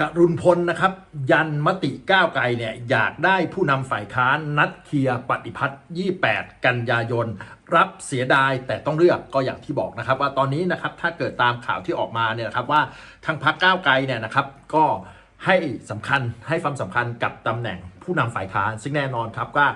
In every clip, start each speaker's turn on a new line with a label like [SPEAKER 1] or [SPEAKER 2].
[SPEAKER 1] กรุณพลนะครับ ยันมติก้าวไกลเนี่ยอยากได้ผู้นำฝ่ายค้านนัดเคลียร์ปฏิพัฒน์28 กันยายน รับเสียดายแต่ต้องเลือกก็อย่างที่บอกนะครับ ว่าตอนนี้นะครับถ้าเกิดตามข่าวที่ออกมาเนี่ยนะครับว่าทางพรรคก้าวไกลเนี่ยนะครับก็ให้สำคัญให้ความสำคัญกับตำแหน่งผู้นำฝ่ายค้าน ซึ่งแน่นอนครับว่า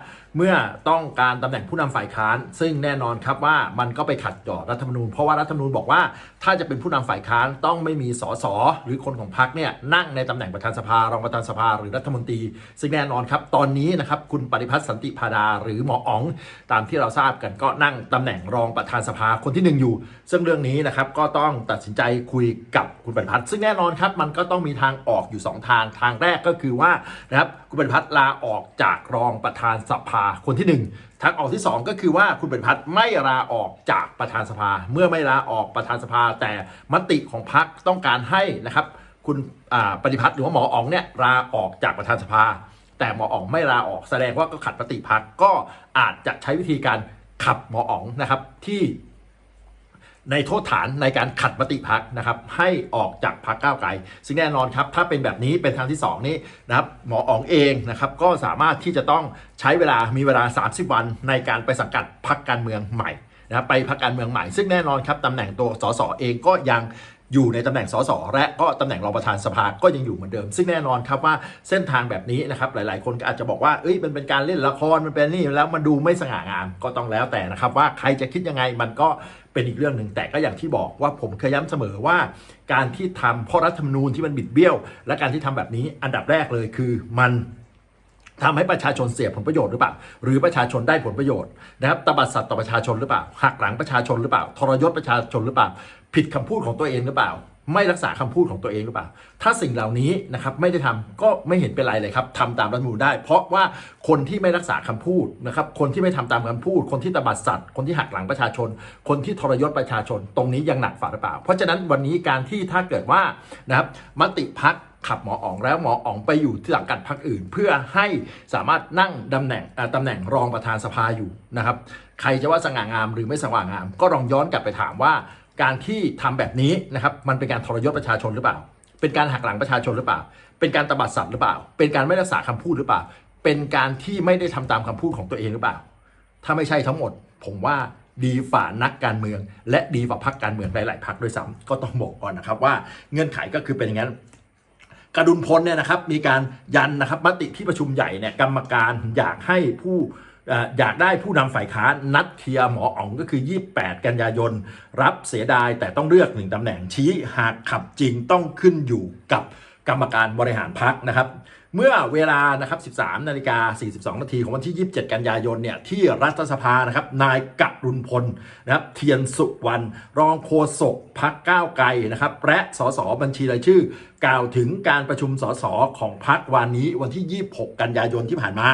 [SPEAKER 1] เมื่อต้องการตำแหน่งผู้นำฝ่ายค้าน ซึ่งแน่นอนครับว่ามันก็ไปขัดต่อรัฐธรรมนูญเพราะว่ารัฐธรรมนูญบอกว่าถ้าจะเป็นผู้นำฝ่ายค้านต้องไม่มีสสหรือคนของพรรคเนี่ยนั่งในตำแหน่งประธานสภารองประธานสภาหรือรัฐมนตรี ซึ่งแน่นอนครับ ตอนนี้นะครับคุณปฏิพัฒน์สันติพาดาหรือหมออ๋อง ตามที่เราทราบกันก็นั่งตำแหน่งรองประธานสภาคนที่หนึ่งอยู่ ซึ่งเรื่องนี้นะครับก็ต้องตัดสินใจคุยกับคุณปฏิพัฒน์ซึ่งแน่นอนครับมันก็ต้องมีทางออกอยู่ 2 ทางทางแรกก็คือว่านะครับคุณปฏิพัฒน์ลาออกจากรองประธานสภาคนที่หนึ่งทางออกที่ 2 ก็คือว่าคุณปฏิพัฒน์ไม่ลาออกจากประธานสภา เมื่อไม่ลาออกประธานสภา แต่มติของพรรคต้องการให้นะครับ คุณปฏิพัฒน์หรือว่าหมออ๋องเนี่ยลาออกจากประธานสภา แต่หมออ๋องไม่ลาออกแสดงว่าก็ขัดมติพักก็อาจจะใช้วิธีการขับหมออ๋องนะครับที่ ในโทษฐานในการขัดมติพักนะครับ ให้ออกจากพักก้าวไกลซึ่งแน่นอนครับ ถ้าเป็นแบบนี้เป็นทางที่ 2 นี้นะครับ หมออ๋องเองนะครับ ก็สามารถที่จะต้องใช้เวลามีเวลา 30 วันในการไปสังกัดพักการเมืองใหม่นะไปพักการเมืองใหม่ ซึ่งแน่นอนครับตำแหน่งตัวสสเองก็ยังอยู่ในตำแหน่งสสและก็ตำแหน่งรองประธานสภาก็ยังอยู่เหมือนเดิม ซึ่งแน่นอนครับว่าเส้นทางแบบนี้นะครับหลายๆ คนก็อาจจะบอกว่าเอ้ยมันเป็นการเล่นละครมันเป็นนี่แล้วมันดูไม่สง่างามก็ต้องแล้วแต่นะครับว่าใครจะคิดยังไงมันก็ เป็นอีกเรื่องหนึ่งแต่ก็อย่างที่บอกว่าผมเคยย้ำเสมอว่า การที่ทำเพราะรัฐธรรมนูญที่มันบิดเบี้ยว และการที่ทำแบบนี้อันดับแรกเลยคือมันทำให้ประชาชนเสียผลประโยชน์หรือเปล่า หรือประชาชนได้ผลประโยชน์นะครับตบัดสัตว์ต่อประชาชนหรือเปล่าหักหลังประชาชนหรือเปล่า ทรยศประชาชนหรือเปล่า ผิดคำพูดของตัวเองหรือเปล่า ไม่รักษาคำพูดของตัวเองหรือเปล่า ถ้าสิ่งเหล่านี้นะครับไม่ได้ทำก็ไม่เห็นเป็นไรเลยครับทำตามรัฐมนูญได้ เพราะว่าคนที่ไม่รักษาคำพูดนะครับ คนที่ไม่ทำตามคำพูด คนที่ตบัดสัตว์ คนที่หักหลังประชาชน คนที่ทรยศประชาชน ตรงนี้ยังหนักฝ่าหรือเปล่า เพราะฉะนั้นวันนี้การที่ถ้าเกิดว่านะครับมติพักขับหมออ๋องแล้วหมออ๋องไปอยู่ที่สังกัดพรรคอื่น เพื่อให้สามารถนั่งตำแหน่งตำแหน่งรองประธานสภาอยู่นะครับ ใครจะว่าสง่างามหรือไม่สง่างาม ก็ลองย้อนกลับไปถามว่า การที่ทำแบบนี้นะครับมันเป็นการทรยศประชาชนหรือเปล่า เป็นการหักหลังประชาชนหรือเปล่า เป็นการตบัดสัตว์หรือเปล่า เป็นการไม่รักษาคำพูดหรือเปล่า เป็นการที่ไม่ได้ทำตามคำพูดของตัวเองหรือเปล่า ถ้าไม่ใช่ทั้งหมด ผมว่าดีฝ่านักการเมือง และดีฝ่าพักการเมืองหลายๆพักด้วยซ้ำก็ต้องบอกก่อนนะครับว่าเงื่อนไขก็คือเป็นอย่างนั้นกระดุลพลเนี่ยนะครับมีการยันนะครับมติที่ประชุมใหญ่เนี่ยกรรมการอยากให้ผู้ อยากได้ผู้นำฝ่ายค้านนัดเคลียร์หมออ๋องก็คือ 28 กันยายน รับเสียดายแต่ต้องเลือกหนึ่งตำแหน่งชี้หากขับจริงต้องขึ้นอยู่กับกรรมการบริหารพักนะครับ เมื่อเวลานะครับ 13 นาฬิกา 42 นาทีของวันที่ 27 กันยายนเนี่ยที่รัฐสภานะครับนายกรุณพลนะครับเทียนสุวรรณรองโฆษกพักก้าวไกลนะครับและสสบัญชีรายชื่อ กล่าวถึงการประชุมสสของพักวันนี้วันที่ 26 กันยายนที่ผ่านมา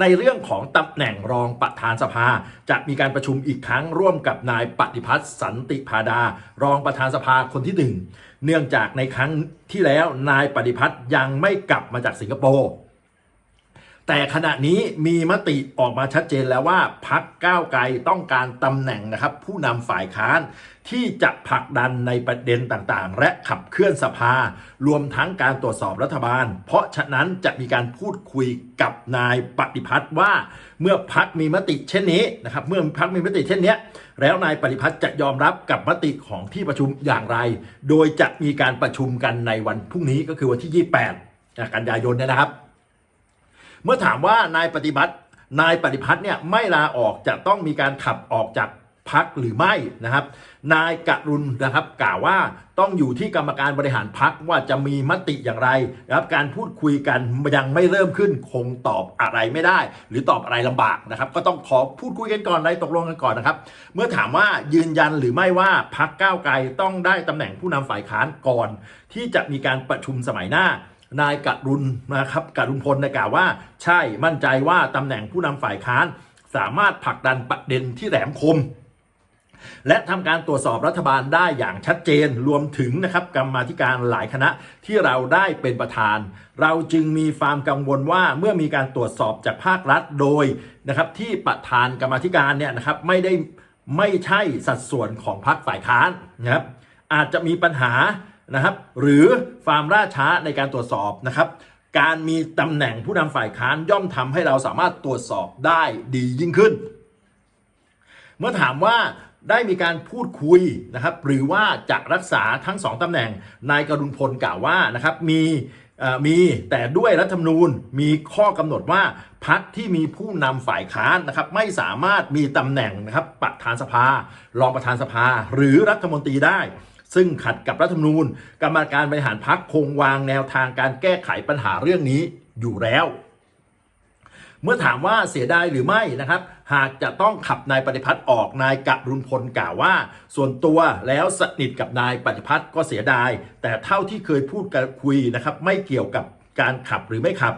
[SPEAKER 1] ในเรื่องของตำแหน่งรองประธานสภา จะมีการประชุมอีกครั้งร่วมกับนายปฏิพัฒน์สันติพาดา รองประธานสภาคนที่หนึ่งเนื่องจากในครั้งที่แล้วนายปฏิพัฒน์ยังไม่กลับมาจากสิงคโปร์ แต่ขณะนี้มีมติออกมาชัดเจนแล้วว่าพักก้าวไกลต้องการตำแหน่งนะครับ ผู้นำฝ่ายค้านที่จะผลักดันในประเด็นต่างๆ และขับเคลื่อนสภา รวมทั้งการตรวจสอบรัฐบาล เพราะฉะนั้นจะมีการพูดคุยกับนายปฏิพัฒน์ว่า เมื่อพักมีมติเช่นนี้นะครับเมื่อพักมีมติเช่นนี้แล้วนายปฏิพัฒน์จะยอมรับกับมติของที่ประชุมอย่างไร โดยจะมีการประชุมกันในวันพรุ่งนี้ก็คือวันที่ 28 กันยายนเนยนะครับ เมื่อถามว่านายปฏิบัติ นายปฏิพัฒน์เนี่ยไม่ลาออกจะต้องมีการขับออกจากพักหรือไม่นะครับ นายกรุณนะครับกล่าวว่าต้องอยู่ที่กรรมการบริหารพักว่าจะมีมติอย่างไรนะครับการพูดคุยกันยังไม่เริ่มขึ้นคงตอบอะไรไม่ได้ หรือตอบอะไรลำบากนะครับ ก็ต้องขอพูดคุยกันก่อนอะไรตกลงกันก่อนนะครับ เมื่อถามว่ายืนยันหรือไม่ว่าพักก้าวไกลต้องได้ตำแหน่งผู้นำฝ่ายค้านก่อน ที่จะมีการประชุมสมัยหน้า นายกัรุณนะครับกัรุณพลนะกล่าวว่า ใช่มั่นใจว่าตำแหน่งผู้นำฝ่ายค้าน สามารถผลักดันประเด็นที่แหลมคม และทำการตรวจสอบรัฐบาลได้อย่างชัดเจนรวมถึงนะครับกรรมาธิการหลายคณะที่เราได้เป็นประธาน เราจึงมีความกังวลว่าเมื่อมีการตรวจสอบจากภาครัฐโดยนะครับที่ประธานกรรมาธิการเนี่ยนะครับไม่ได้ไม่ใช่สัดส่วนของพรรคฝ่ายค้านนะครับอาจจะมีปัญหา นะครับหรือความล่าช้าในการตรวจสอบนะครับการมีตำแหน่งผู้นำฝ่ายค้านย่อมทำให้เราสามารถตรวจสอบได้ดียิ่งขึ้น เมื่อถามว่าได้มีการพูดคุยนะครับหรือว่าจะรักษาทั้งสองตำแหน่งนายกรุณพลกล่าวว่านะครับมีมีแต่ด้วยรัฐธรรมนูญมีข้อกำหนดว่าพักที่มีผู้นำฝ่ายค้านนะครับไม่สามารถมีตำแหน่งนะครับประธานสภารองประธานสภา หรือรัฐมนตรีได้ ซึ่งขัดกับรัฐธรรมนูญ กรรมการบริหารพักคงวางแนวทางการแก้ไขปัญหาเรื่องนี้อยู่แล้ว เมื่อถามว่าเสียดายหรือไม่นะครับ หากจะต้องขับนายปฏิพัฒน์ออกนายกรุณพลกล่าวว่า ส่วนตัวแล้วสนิทกับนายปฏิพัฒน์ก็เสียดาย แต่เท่าที่เคยพูดกันคุยนะครับ ไม่เกี่ยวกับการขับหรือไม่ขับ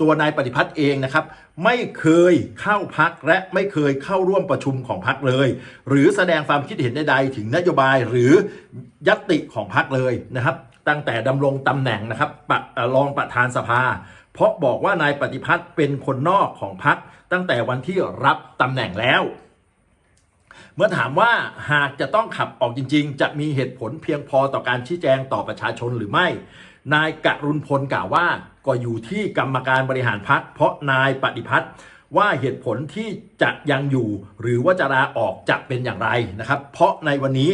[SPEAKER 1] ตัวนายปฏิพัฒน์เองนะครับ ไม่เคยเข้าพักและไม่เคยเข้าร่วมประชุมของพักเลย หรือแสดงความคิดเห็นใดๆถึงนโยบายหรือยัตติของพักเลยนะครับ ตั้งแต่ดำรงตำแหน่งนะครับรองประธานสภา เพราะบอกว่านายปฏิพัฒน์เป็นคนนอกของพักตั้งแต่วันที่รับตำแหน่งแล้ว เมื่อถามว่าหากจะต้องขับออกจริง ๆ จะมีเหตุผลเพียงพอต่อการชี้แจงต่อประชาชนหรือไม่ นายกรุณพลกล่าวว่าก็อยู่ที่กรรมการบริหารพักเพราะนายปฏิพัฒน์ว่าเหตุผลที่จะยังอยู่ หรือว่าจะลาออกจะเป็นอย่างไรนะครับ เพราะในวันนี้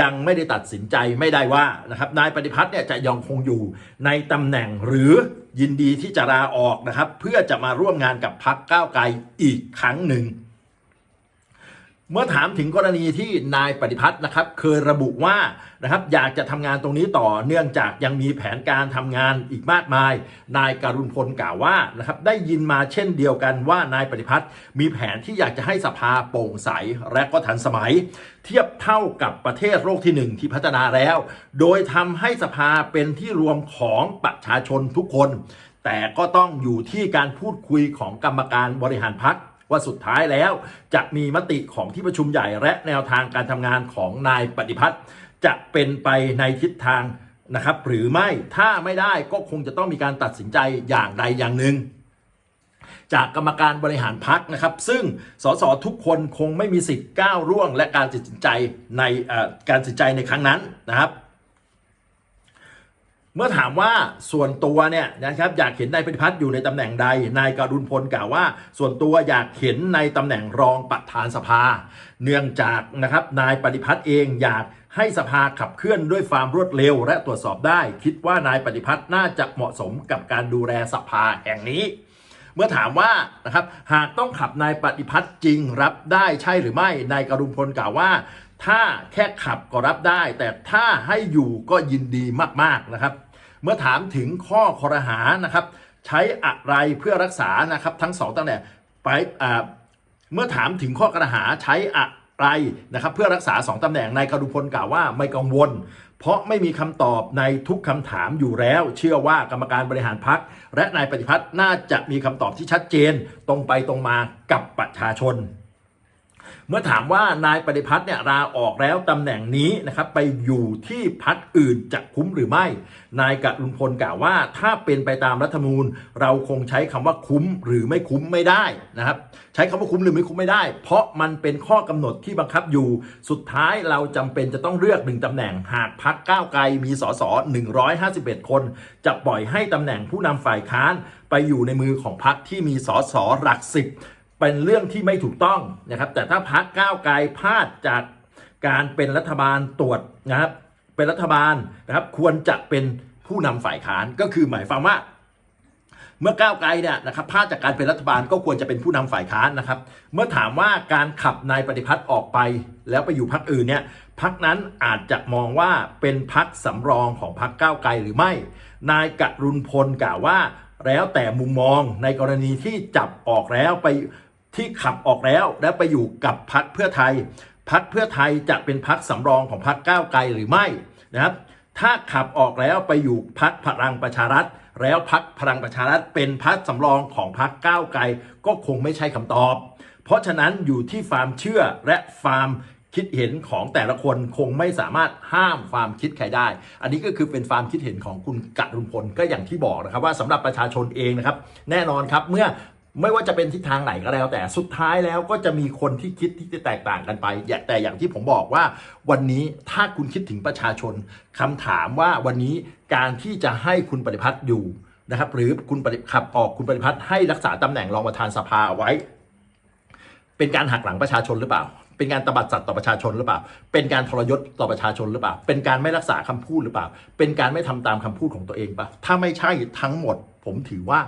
[SPEAKER 1] ยังไม่ได้ตัดสินใจไม่ได้ว่านะครับนายปฏิพัฒน์เนี่ยจะยังคงอยู่ในตำแหน่งหรือยินดีที่จะลาออกนะครับ เพื่อจะมาร่วมงานกับพักก้าวไกลอีกครั้งหนึ่ง เมื่อถามถึงกรณีที่นายปฏิพัฒน์นะครับเคยระบุว่านะครับอยากจะทำงานตรงนี้ต่อเนื่องจากยังมีแผนการทำงานอีกมากมาย นายการุณพลกล่าวว่านะครับได้ยินมาเช่นเดียวกันว่านายปฏิพัฒน์มีแผนที่อยากจะให้สภาโปร่งใสและก็ทันสมัย เทียบเท่ากับประเทศโลกที่หนึ่งที่พัฒนาแล้ว โดยทำให้สภาเป็นที่รวมของประชาชนทุกคน แต่ก็ต้องอยู่ที่การพูดคุยของกรรมการบริหารพัก ว่าสุดท้ายแล้ว จะมีมติของที่ประชุมใหญ่และแนวทางการทำงานของนายปฏิพัฒน์จะเป็นไปในทิศทางนะครับหรือไม่ถ้าไม่ได้ก็คงจะต้องมีการตัดสินใจอย่างใดอย่างหนึ่งจากกรรมการบริหารพักนะครับ ซึ่งสสทุกคนคงไม่มีสิทธิ์ก้าวร่วง และการตัดสินใจในการตัดสินใจในครั้งนั้นนะครับ เมื่อถามว่าส่วนตัวเนี่ยนะครับอยากเห็นนายปฏิพัฒน์อยู่ในตำแหน่งใด นายการุณพลกล่าวว่า ส่วนตัวอยากเห็นในตำแหน่งรองประธานสภา เนื่องจากนะครับนายปฏิพัฒน์เองอยากให้สภาขับเคลื่อนด้วยความรวดเร็วและตรวจสอบได้ คิดว่านายปฏิพัฒน์น่าจะเหมาะสมกับการดูแลสภาแห่งนี้เมื่อถามว่านะครับหากต้องขับนายปฏิพัฒน์จริงรับได้ใช่หรือไม่นายกรุณพลกล่าวว่าถ้าแค่ขับก็รับได้ แต่ถ้าให้อยู่ก็ยินดีมาก ๆ นะครับ เมื่อถามถึงข้อคอรหานะครับ ใช้อะไรเพื่อรักษานะครับทั้งสองตำแหน่งไปเมื่อถามถึงข้อกระหาใช้อะไรนะครับ เพื่อรักษาสองตำแหน่งนายกรุพลกล่าวว่าไม่กังวล เพราะไม่มีคำตอบในทุกคำถามอยู่แล้ว เชื่อว่ากรรมการบริหารพักและนายปฏิพัฒน์น่าจะมีคำตอบที่ชัดเจน ตรงไปตรงมากับประชาชน เมื่อถามว่านายปฏิพัฒน์เนี่ยลาออกแล้วตำแหน่งนี้นะครับไปอยู่ที่พักอื่นจะคุ้มหรือไม่ นายกรุณพลกล่าวว่า ถ้าเป็นไปตามรัฐธรรมนูญ เราคงใช้คำว่าคุ้มหรือไม่คุ้มไม่ได้นะครับ ใช้คำว่าคุ้มหรือไม่คุ้มไม่ได้ เพราะมันเป็นข้อกำหนดที่บังคับอยู่ สุดท้ายเราจำเป็นจะต้องเลือกหนึ่งตำแหน่งหากพักก้าวไกลมีสส151 คน จะปล่อยให้ตำแหน่งผู้นำฝ่ายค้านไปอยู่ในมือของพักที่มีสสหลักสิบ เป็นเรื่องที่ไม่ถูกต้องนะครับ แต่ถ้าพักก้าวไกลพลาดจากการเป็นรัฐบาลตรวจนะครับ เป็นรัฐบาลนะครับควรจะเป็นผู้นำฝ่ายค้านก็คือหมายความว่า เมื่อก้าวไกลเนี่ยนะครับพลาดจากการเป็นรัฐบาลก็ควรจะเป็นผู้นำฝ่ายค้านนะครับ เมื่อถามว่าการขับนายปฏิพัฒน์ออกไป แล้วไปอยู่พักอื่นเนี่ยพักนั้นอาจจะมองว่าเป็นพักสำรองของพักก้าวไกลหรือไม่ นายกรุณพลกล่าวว่าแล้วแต่มุมมองในกรณีที่จับออกแล้วไป ที่ขับออกแล้วแล้วไปอยู่กับพักเพื่อไทย พักเพื่อไทยจะเป็นพักสำรองของพักก้าวไกลหรือไม่นะครับถ้าขับออกแล้วไปอยู่พักพลังประชารัฐ แล้วพักพลังประชารัฐเป็นพักสำรองของพักก้าวไกลก็คงไม่ใช่คำตอบ เพราะฉะนั้นอยู่ที่ความเชื่อและความคิดเห็นของแต่ละคนคงไม่สามารถห้ามความคิดใครได้ อันนี้ก็คือเป็นความคิดเห็นของคุณกรุณพลก็อย่างที่บอกนะครับ ว่าสำหรับประชาชนเองนะครับ แน่นอนครับเมื่อ ไม่ว่าจะเป็นทิศทางไหนก็แล้ว แต่สุดท้ายแล้วก็จะมีคนที่คิดที่จะแตกต่างกันไปแต่อย่างที่ผมบอกว่า วันนี้ถ้าคุณคิดถึงประชาชนคำถามว่าวันนี้การที่จะให้คุณปฏิพัฒน์อยู่นะครับ หรือคุณปฏิขับออกคุณปฏิพัฒน์ให้รักษาตำแหน่งรองประธานสภาเอาไว้ เป็นการหักหลังประชาชนหรือเปล่า เป็นการตบัดสัตว์ต่อประชาชนหรือเปล่า เป็นการทรยศต่อประชาชนหรือเปล่า เป็นการไม่รักษาคำพูดหรือเปล่า เป็นการไม่ทำตามคำพูดของตัวเองปะถ้าไม่ใช่ทั้งหมด ผมถือว่า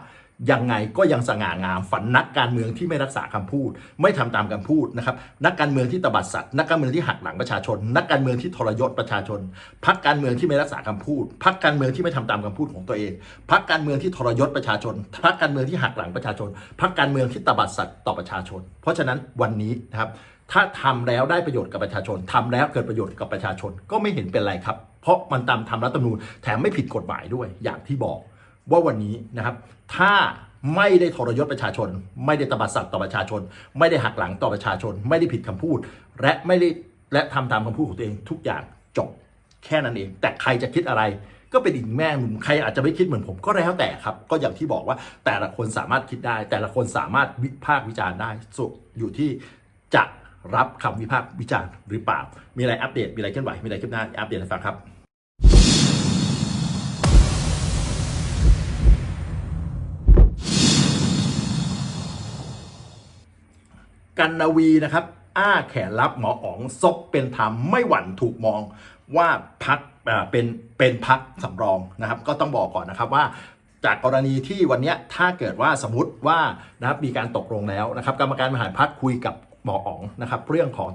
[SPEAKER 1] ยังไงก็ยังสง่างามฝันนักการเมืองที่ไม่รักษาคำพูด ไม่ทำตามคำพูดนะครับนักการเมืองที่ตบัดสัตว์นักการเมืองที่หักหลังประชาชน นักการเมืองที่ทรยศประชาชนพักการเมืองที่ไม่รักษาคำพูดพักการเมืองที่ไม่ทำตามคำพูดของตัวเองพักการเมืองที่ทรยศประชาชนพักการเมืองที่หักหลังประชาชนพักการเมืองที่ตบัดสัตว์ต่อประชาชน เพราะฉะนั้นวันนี้นะครับถ้าทำแล้วได้ประโยชน์กับประชาชนทำแล้วเกิดประโยชน์กับประชาชนก็ไม่เห็นเป็นไรครับ เพราะมันตามทำรัฐธรรมนูญแถมไม่ผิดกฎหมายด้วยอย่างที่บอก ว่าวันนี้นะครับ ถ้าไม่ได้ทรยศประชาชน ไม่ได้ตบสัตว์ต่อประชาชน ไม่ได้หักหลังต่อประชาชน ไม่ได้ผิดคำพูด และไม่ได้และทำตามคำพูดของตัวเองทุกอย่างจบแค่นั้นเอง แต่ใครจะคิดอะไรก็เป็นอีกแม่มุมใครอาจจะไม่คิดเหมือนผมก็แล้วแต่ครับ ก็อย่างที่บอกว่าแต่ละคนสามารถคิดได้ แต่ละคนสามารถวิพากษ์วิจารณ์ได้สุอยู่ที่จะรับคำวิพากษ์วิจารณ์หรือเปล่า มีอะไรอัปเดตมีอะไรเคลื่อนไหวมีอะไรขึ้นหน้าอัปเดตให้ฟังครับ กันนาวีนะครับ อ้าแขนรับหมออ๋องซบเป็นธรรมไม่หวั่นถูกมองว่าพักเป็นเป็นพักสำรองนะครับ ก็ต้องบอกก่อนนะครับว่าจากกรณีที่วันนี้ถ้าเกิดว่าสมมติว่านะครับมีการตกลงแล้วนะครับ กรรมการบริหารพักคุยกับหมออ๋องนะครับเรื่องของ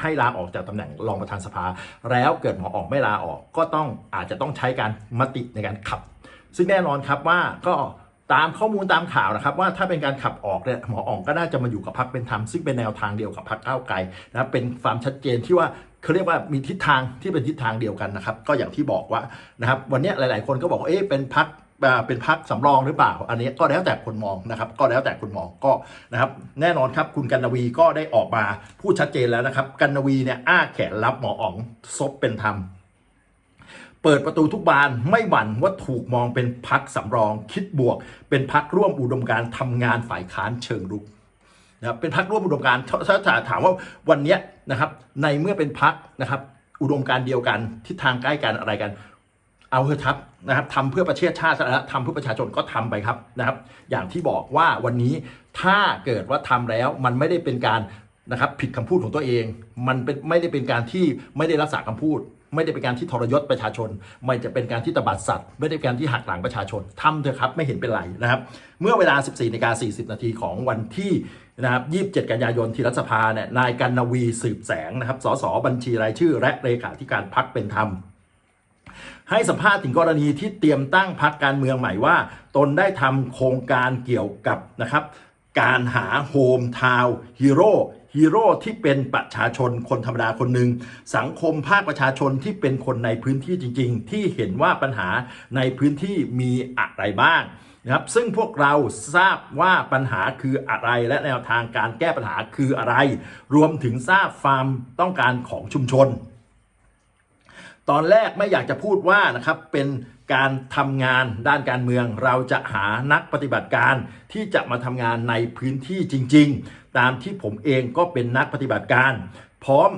[SPEAKER 1] ให้ลาออกจากตำแหน่งรองประธานสภา แล้วเกิดหมออ๋องไม่ลาออกก็ต้องอาจจะต้องใช้การมติในการขับ ซึ่งแน่นอนครับว่าก็ ตามข้อมูลตามข่าวนะครับว่าถ้าเป็นการขับออกเนี่ยหมออ๋องก็น่าจะมาอยู่กับพรรคเป็นธรรมซึ่งเป็นแนวทางเดียวกับพรรคก้าวไกลนะเป็นความชัดเจนที่ว่าเขาเรียกว่ามีทิศทางที่เป็นทิศทางเดียวกันนะครับก็อย่างที่บอกว่านะครับวันนี้หลาย ๆ คนก็บอกว่าเอ๊ะเป็นพรรคเป็นพักสำรองหรือเปล่า อันนี้ก็แล้วแต่คนมองนะครับ ก็แล้วแต่คนมองก็นะครับ แน่นอนครับคุณกันนวีก็ได้ออกมาพูดชัดเจนแล้วนะครับ กันนวีเนี่ยอ้าแขนรับหมออ๋องซบเป็นธรรม เปิดประตูทุกบานไม่หวั่นว่าถูกมองเป็นพักสำรอง คิดบวก เป็นพักร่วมอุดมการทำงานฝ่ายค้านเชิงรุกนะเป็นพักร่วมอุดมการถ้าถามว่าวันนี้นะครับ ในเมื่อเป็นพักนะครับ อุดมการเดียวกันทิศทางใกล้กันอะไรกัน เอาเถอะครับนะครับทำเพื่อประเทศชาติแล้วทำเพื่อประชาชนก็ทำไปครับนะครับ อย่างที่บอกว่าวันนี้ถ้าเกิดว่าทำแล้วมันไม่ได้เป็นการนะครับผิดคำพูดของตัวเอง มันเป็นไม่ได้เป็นการที่ไม่ได้รักษาคำพูด ไม่ได้เป็นการที่ทรยศประชาชน ไม่จะเป็นการที่ตบัดสัตว์ ไม่ได้เป็นการที่หักหลังประชาชนทำเถอะครับไม่เห็นเป็นไรนะครับ เมื่อเวลา 14นาฬิกา40 นาทีของวันที่นะครับ 27 กันยายนที่รัฐสภาเนี่ยนายกันนวีสืบแสงนะครับสสบัญชีรายชื่อ และเลขาธิการพักเป็นธรรมให้สัมภาษณ์ถึงกรณีที่เตรียมตั้งพักการเมืองใหม่ว่า ตนได้ทำโครงการเกี่ยวกับนะครับการหาโฮมทาวฮีโร่ ฮีโร่ที่เป็นประชาชนคนธรรมดาคนหนึ่งสังคมภาคประชาชนที่เป็นคนในพื้นที่จริง ๆ ที่เห็นว่าปัญหาในพื้นที่มีอะไรบ้างนะครับซึ่งพวกเราทราบว่าปัญหาคืออะไรและแนวทางการแก้ปัญหาคืออะไร รวมถึงทราบความต้องการของชุมชน ตอนแรกไม่อยากจะพูดว่านะครับเป็นการทำงานด้านการเมือง เราจะหานักปฏิบัติการที่จะมาทำงานในพื้นที่จริง ๆ ตามที่ผมเองก็เป็นนักปฏิบัติการ พร้อม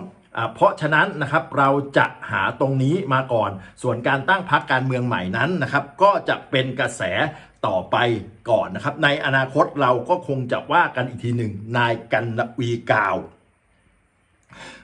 [SPEAKER 1] เพราะฉะนั้นนะครับเราจะหาตรงนี้มาก่อน ส่วนการตั้งพรรคการเมืองใหม่นั้นนะครับ ก็จะเป็นกระแสต่อไปก่อนนะครับ ในอนาคตเราก็คงจะว่ากันอีกทีหนึ่งนายกันนวีกาว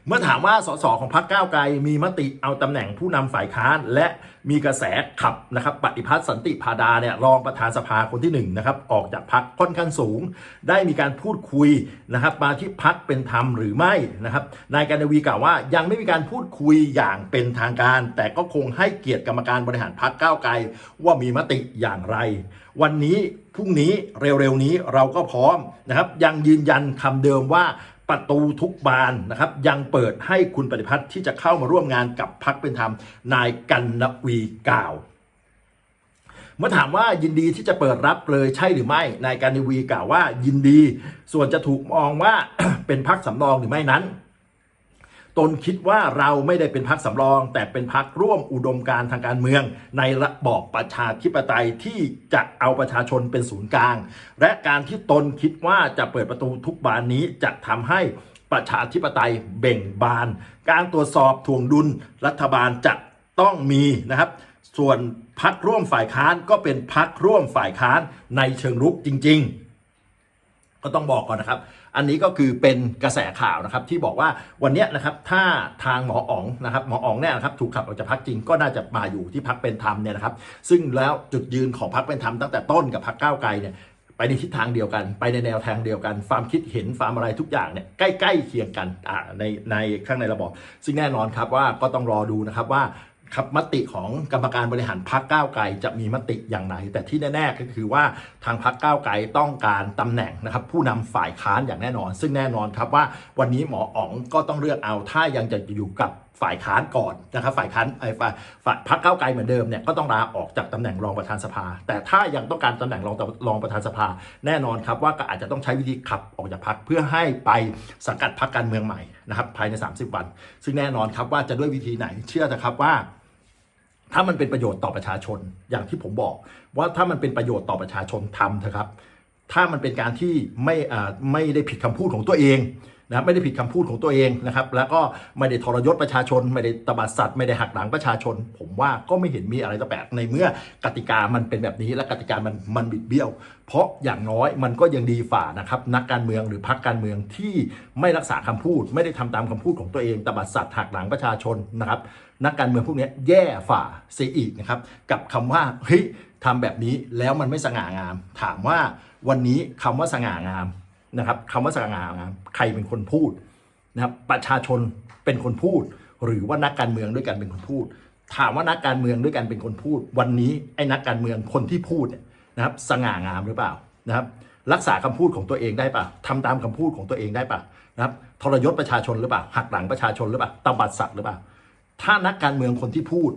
[SPEAKER 1] เมื่อถามว่าสสของพรรคก้าวไกลมีมติเอาตำแหน่งผู้นำฝ่ายค้าน และมีกระแสขับนะครับปฏิพัฒน์สันติพาดาเนี่ยรองประธานสภาคนที่1นนะครับออกจากพรรคค่อนข้างสูง ได้มีการพูดคุยนะครับมาที่พรรคเป็นธรรมหรือไม่นะครับนายกันวีกล่าวว่ายังไม่มีการพูดคุยอย่างเป็นทางการ แต่ก็คงให้เกียรติกรรมการบริหารพรรคก้าวไกล ว่ามีมติอย่างไร วันนี้พรุ่งนี้เร็วๆนี้เราก็พร้อมนะครับยังยืนยันคำเดิมว่า ประตูทุกบานนะครับ ยังเปิดให้คุณปฏิพัฒน์ที่จะเข้ามาร่วมงานกับพักเป็นธรรม นายกันนวีกล่าว เมื่อถามว่ายินดีที่จะเปิดรับเลยใช่หรือไม่นายกันนวีกล่าวว่ายินดี ส่วนจะถูกมองว่าเป็นพักสำรองหรือไม่นั้น ตนคิดว่าเราไม่ได้เป็นพักสำรอง แต่เป็นพักร่วมอุดมการทางการเมือง ในระบอบประชาธิปไตยที่จะเอาประชาชนเป็นศูนย์กลาง และการที่ตนคิดว่าจะเปิดประตูทุกบานนี้จะทำให้ประชาธิปไตยเบ่งบาน การตรวจสอบถ่วงดุลรัฐบาลจะต้องมีนะครับ ส่วนพักร่วมฝ่ายค้านก็เป็นพักร่วมฝ่ายค้านในเชิงรุกจริง ๆ ก็ต้องบอกก่อนนะครับ อันนี้ก็คือเป็นกระแสข่าวนะครับที่บอกว่าวันนี้นะครับถ้าทางหมออ๋องนะครับหมออ๋องเนี่ยนะครับถูกขับออกจากพักจริงก็น่าจะมาอยู่ที่พักเป็นธรรมเนี่ยนะครับซึ่งแล้วจุดยืนของพักเป็นธรรมตั้งแต่ต้นกับพักก้าวไกลเนี่ยไปในทิศทางเดียวกัน ไปในแนวทางเดียวกันความคิดเห็นความอะไรทุกอย่างเนี่ยใกล้ๆเคียงกันในในข้างในระบอบซึ่งแน่นอนครับว่าก็ต้องรอดูนะครับว่า ครับมติของกรรมการบริหารพักก้าวไกลจะมีมติอย่างไร แต่ที่แน่ๆก็คือว่าทางพักก้าวไกลต้องการตำแหน่งนะครับผู้นำฝ่ายค้านอย่างแน่นอน ซึ่งแน่นอนครับว่าวันนี้หมออ๋องก็ต้องเลือกเอาถ้ายังจะอยู่กับฝ่ายค้านก่อนนะครับฝ่ายค้านไอ้ฝ่ายฝ่ายพักก้าวไกลเหมือนเดิมเนี่ยก็ต้องลาออกจากตำแหน่งรองประธานสภา แต่ถ้ายังต้องการตำแหน่งรองรองประธานสภา แน่นอนครับว่าก็อาจจะต้องใช้วิธีขับออกจากพักเพื่อให้ไปสังกัดพักการเมืองใหม่นะครับภายใน 30 วัน ซึ่งแน่นอนครับว่าจะด้วยวิธีไหนเชื่อนะครับว่า ถ้ามันเป็นประโยชน์ต่อประชาชนอย่างที่ผมบอกว่าถ้ามันเป็นประโยชน์ต่อประชาชนทำเถอะครับ ถ้ามันเป็นการที่ไม่อ่าไม่ได้ผิดคำพูดของตัวเอง นะไม่ได้ผิดคำพูดของตัวเองนะครับแล้วก็ไม่ได้ทรยศประชาชน ไม่ได้ตบัดสัตว์ไม่ได้หักหลังประชาชน ผมว่าก็ไม่เห็นมีอะไรต่อแปลกในเมื่อกติกามันเป็นแบบนี้และกติกามันมันบิดเบี้ยว เพราะอย่างน้อยมันก็ยังดีฝ่านะครับนักการเมืองหรือพรรคการเมืองที่ไม่รักษาคำพูด ไม่ได้ทำตามคำพูดของตัวเองตบัดสัตว์หักหลังประชาชนนะครับนักการเมืองพวกนี้แย่ฝ่าเสียอีกนะครับกับคำว่าเฮ้ยทำแบบนี้แล้วมันไม่สง่างาม ถามว่าวันนี้คำว่าสง่างาม นะครับคำว่าสง่างามใครเป็นคนพูดนะครับประชาชนเป็นคนพูด หรือว่านักการเมืองด้วยกันเป็นคนพูด ถามว่านักการเมืองด้วยกันเป็นคนพูด วันนี้ไอ้นักการเมืองคนที่พูดเนี่ยนะครับสง่างามหรือเปล่านะครับรักษาคำพูดของตัวเองได้ปะทำตามคำพูดของตัวเองได้ปะนะครับทรยศประชาชนหรือเปล่าหักหลังประชาชนหรือเปล่าตบัดสัตว์หรือเปล่าถ้านักการเมืองคนที่พูด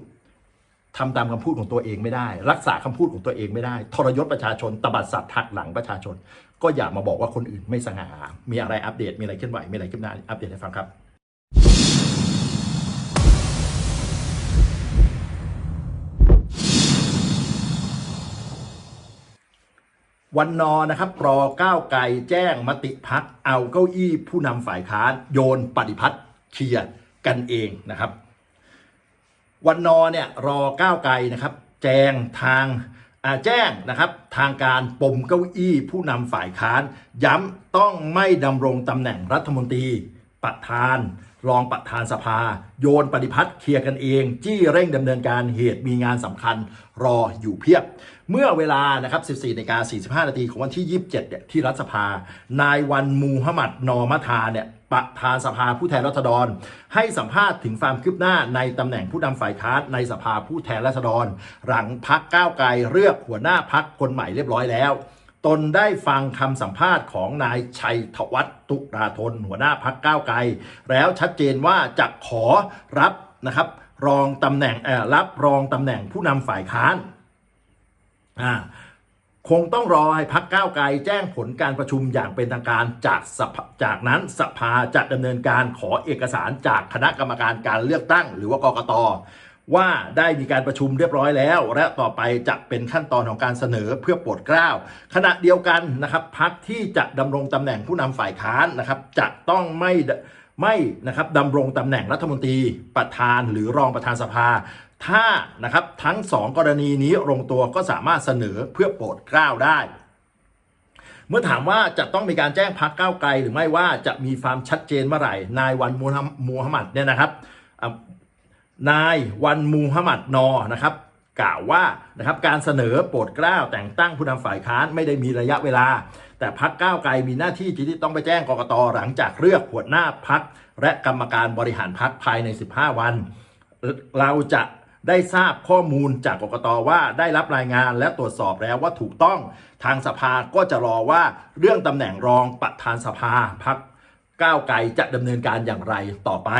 [SPEAKER 1] ทำตามคำพูดของตัวเองไม่ได้ รักษาคำพูดของตัวเองไม่ได้ ทรยศประชาชนตบัดสัตว์หักหลังประชาชน ก็อย่ามาบอกว่าคนอื่นไม่สง่ามีอะไรอัปเดตมีอะไรเคลื่อนไหวมีอะไรขึ้นหน้าอัปเดตให้ฟังครับวันนอนะครับรอก้าวไกลแจ้งมติพักเอาเก้าอี้ผู้นำฝ่ายค้านโยนปฏิพัฒน์เคลียร์กันเองนะครับ วันนอเนี่ยรอก้าวไกลนะครับ แจ้งทางแจ้งนะครับทางการปมเก้าอี้ผู้นำฝ่ายค้าน ย้ำต้องไม่ดำรงตำแหน่งรัฐมนตรีประธาน รองประธานสภา โยนปฏิพัฒน์เคลียร์กันเอง จี้เร่งดำเนินการเหตุมีงานสำคัญรออยู่เพียบ เมื่อเวลานะครับ 14นาฬิกา45 นาทีของวันที่ 27 เนี่ยที่รัฐสภา นายวันมูฮัมหมัดนอมทาเนี่ยประธานสภาผู้แทนราษฎร ให้สัมภาษณ์ถึงความคืบหน้าในตำแหน่งผู้นำฝ่ายค้านในสภาผู้แทนราษฎร หลังพักก้าวไกลเลือกหัวหน้าพักคนใหม่เรียบร้อยแล้ว ตนได้ฟังคำสัมภาษณ์ของนายชัยธวัฒน์ตุราธน หัวหน้าพักก้าวไกล แล้วชัดเจนว่าจะขอรับนะครับ รองตำแหน่งเอ่อรับรองตำแหน่งผู้นำฝ่ายค้านอ่าคงต้องรอให้พักก้าวไกลแจ้งผลการประชุมอย่างเป็นทางการจากจากนั้นสภาจะดำเนินการขอเอกสารจากคณะกรรมการการเลือกตั้ง หรือว่ากกต ว่าได้มีการประชุมเรียบร้อยแล้ว และต่อไปจะเป็นขั้นตอนของการเสนอเพื่อโปรดเกล้าขณะเดียวกันนะครับพักที่จะดำรงตำแหน่งผู้นำฝ่ายค้านนะครับจะต้องไม่ไม่นะครับดำรงตำแหน่งรัฐมนตรีประธานหรือรองประธานสภา ถ้านะครับทั้งสองกรณีนี้ลงตัวก็สามารถเสนอเพื่อโปรดเกล้าได้เมื่อถามว่าจะต้องมีการแจ้งพักก้าวไกลหรือไม่ว่าจะมีความชัดเจนเมื่อไหร่ นายวันมูฮัมหมัดเนี่ยนะครับ นายวันมูฮัมหมัดนอนะครับกล่าวว่านะครับการเสนอโปรดเกล้าแต่งตั้งผู้นำฝ่ายค้านไม่ได้มีระยะเวลา แต่พักก้าวไกลมีหน้าที่ที่ต้องไปแจ้งกกตหลังจากเลือกหัวหน้าพักและกรรมการบริหารพักภายใน 15 วัน เราจะได้ทราบข้อมูลจากกกตว่าได้รับรายงานและตรวจสอบแล้วว่าถูกต้องทางสภาก็จะรอว่าเรื่องตำแหน่งรองประธานสภาพักก้าวไกลจะดำเนินการอย่างไรต่อไป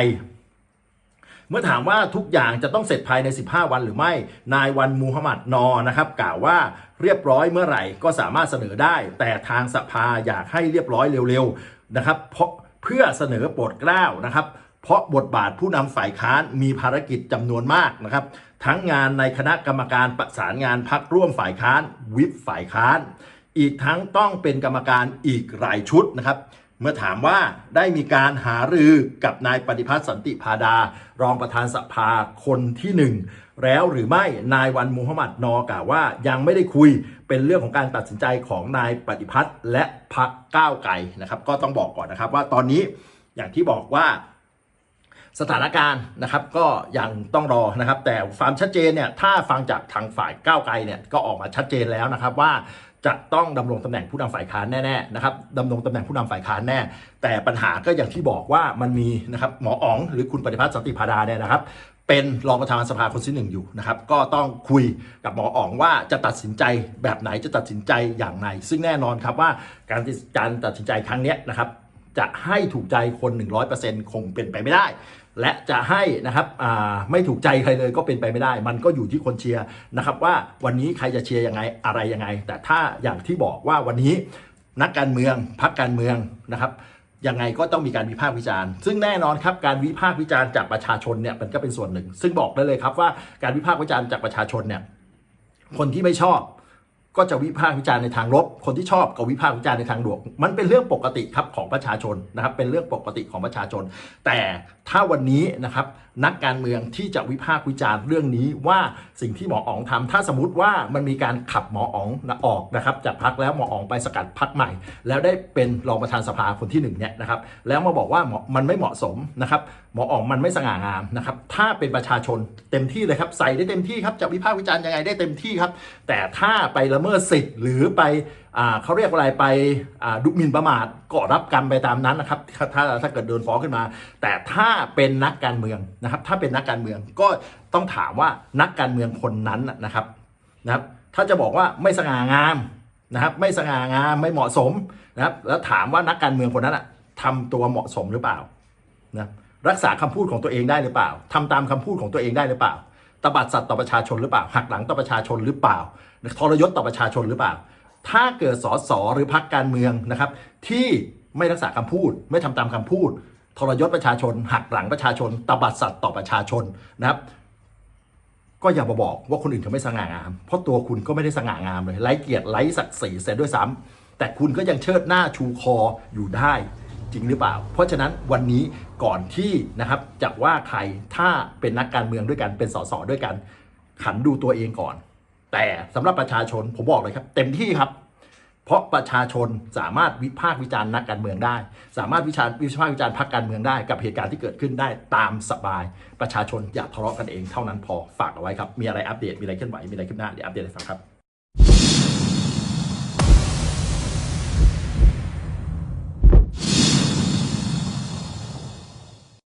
[SPEAKER 1] เมื่อถามว่าทุกอย่างจะต้องเสร็จภายใน 15 วันหรือไม่ นายวันมูฮัมหมัดนอนะครับกล่าวว่าเรียบร้อยเมื่อไหร่ก็สามารถเสนอได้ แต่ทางสภาอยากให้เรียบร้อยเร็วๆนะครับเพราะเพื่อเสนอโปรดเกล้านะครับเพราะบทบาทผู้นำฝ่ายค้านมีภารกิจจำนวนมากนะครับ ทั้งงานในคณะกรรมการประสานงานพักร่วมฝ่ายค้าน วิปฝ่ายค้าน อีกทั้งต้องเป็นกรรมการอีกหลายชุดนะครับ เมื่อถามว่าได้มีการหารือกับนายปฏิพัฒน์สันติพาดา รองประธานสภาคนที่หนึ่งแล้วหรือไม่นายวันมูฮัมหมัดนอกล่าวว่ายังไม่ได้คุยเป็นเรื่องของการตัดสินใจของนายปฏิพัฒน์และพรรคก้าวไกลนะครับ ก็ต้องบอกก่อนนะครับว่าตอนนี้อย่างที่บอกว่าสถานการณ์นะครับก็ยังต้องรอนะครับ แต่ความชัดเจนเนี่ยถ้าฟังจากทางฝ่ายก้าวไกลเนี่ยก็ออกมาชัดเจนแล้วนะครับว่า จะต้องดำรงตำแหน่งผู้นำฝ่ายค้านแน่ๆนะครับดำรงตำแหน่งผู้นำฝ่ายค้านแน่ แต่ปัญหาก็อย่างที่บอกว่ามันมีนะครับหมออ๋องหรือคุณปฏิพัฒน์สันติพาดาเนี่ยนะครับ เป็นรองประธานสภาคนที่หนึ่งอยู่นะครับก็ต้องคุยกับหมออ๋องว่าจะตัดสินใจแบบไหนจะตัดสินใจอย่างไรซึ่งแน่นอนครับว่าการตัดการตัดสินใจครั้งนี้นะครับจะให้ถูกใจคน 100%คงเป็นไปไม่ได้ และจะให้นะครับไม่ถูกใจใครเลยก็เป็นไปไม่ได้ มันก็อยู่ที่คนเชียร์นะครับว่าวันนี้ใครจะเชียร์ยังไงอะไรยังไง แต่ถ้าอย่างที่บอกว่าวันนี้นักการเมืองพักการเมืองนะครับยังไงก็ต้องมีการวิพากษ์วิจารณ์ ซึ่งแน่นอนครับการวิพากษ์วิจารณ์จากประชาชนเนี่ยมันก็เป็นส่วนหนึ่ง ซึ่งบอกได้เลยครับว่าการวิพากษ์วิจารณ์จากประชาชนเนี่ยคนที่ไม่ชอบ ก็จะวิพากษ์วิจารณ์ในทางลบ คนที่ชอบก็วิพากษ์วิจารณ์ในทางบวก มันเป็นเรื่องปกติครับของประชาชนนะครับ เป็นเรื่องปกติของประชาชน แต่ถ้าวันนี้นะครับ นักการเมืองที่จะวิพากษ์วิจารณ์เรื่องนี้ว่าสิ่งที่หมออ๋องทำถ้าสมมติว่ามันมีการขับหมออ๋องออกนะครับจากพักแล้วหมออ๋องไปสกัดพักใหม่ แล้วได้เป็นรองประธานสภาคนที่หนึ่งเนี่ยนะครับแล้วมาบอกว่ามันไม่เหมาะสมนะครับหมออ๋องมันไม่สง่างามนะครับถ้าเป็นประชาชนเต็มที่เลยครับใส่ได้เต็มที่ครับจะวิพากษ์วิจารณ์ยังไงได้เต็มที่ครับ แต่ถ้าไปละเมิดสิทธิ์หรือไปอ่าเขาเรียกอะไรไปอ่าดุหมิ่นประมาทก็รับกรรมไปตามนั้นนะครับถ้าถ้าเกิดโดนฟ้องขึ้นมา แต่ถ้าเป็นนักการเมืองนะครับถ้าเป็นนักการเมืองก็ต้องถามว่านักการเมืองคนนั้นนะครับนะครับ ถ้าจะบอกว่าไม่สง่างามนะครับ ไม่สง่างามไม่เหมาะสมนะครับ แล้วถามว่านักการเมืองคนนั้นอะทำตัวเหมาะสมหรือเปล่านะรักษาคำพูดของตัวเองได้หรือเปล่าทำตามคำพูดของตัวเองได้หรือเปล่าตบัดสัตว์ต่อประชาชนหรือเปล่าหักหลังต่อประชาชนหรือเปล่าทรยศต่อประชาชนหรือเปล่า ถ้าเกิดสสหรือพรรคการเมืองนะครับ ที่ไม่รักษาคำพูด ไม่ทำตามคำพูด ทรยศประชาชน หักหลังประชาชน ตบัดสัตว์ต่อประชาชนนะครับ ก็อย่ามาบอกว่าคนอื่นเขาไม่สง่างาม เพราะตัวคุณก็ไม่ได้สง่างามเลยไร้เกียรติไร้ศักดิ์ศรีเสียด้วยซ้ำแต่คุณก็ยังเชิดหน้าชูคออยู่ได้จริงหรือเปล่า เพราะฉะนั้นวันนี้ก่อนที่นะครับจะว่าใครถ้าเป็นนักการเมืองด้วยกันเป็นสสด้วยกัน ขันดูตัวเองก่อน แต่สำหรับประชาชนผมบอกเลยครับ เต็มที่ครับ เพราะประชาชนสามารถวิพากษ์วิจารณ์นักการเมืองได้ สามารถวิจารณ์วิพากษ์วิจารณ์พรรคการเมืองได้ กับเหตุการณ์ที่เกิดขึ้นได้ตามสบาย ประชาชนอย่าทะเลาะกันเองเท่านั้นพอฝากเอาไว้ครับ มีอะไรอัปเดตมีอะไรเคลื่อนไหวมีอะไรขึ้นหน้าเดี๋ยวอัปเดตให้ฟังครับ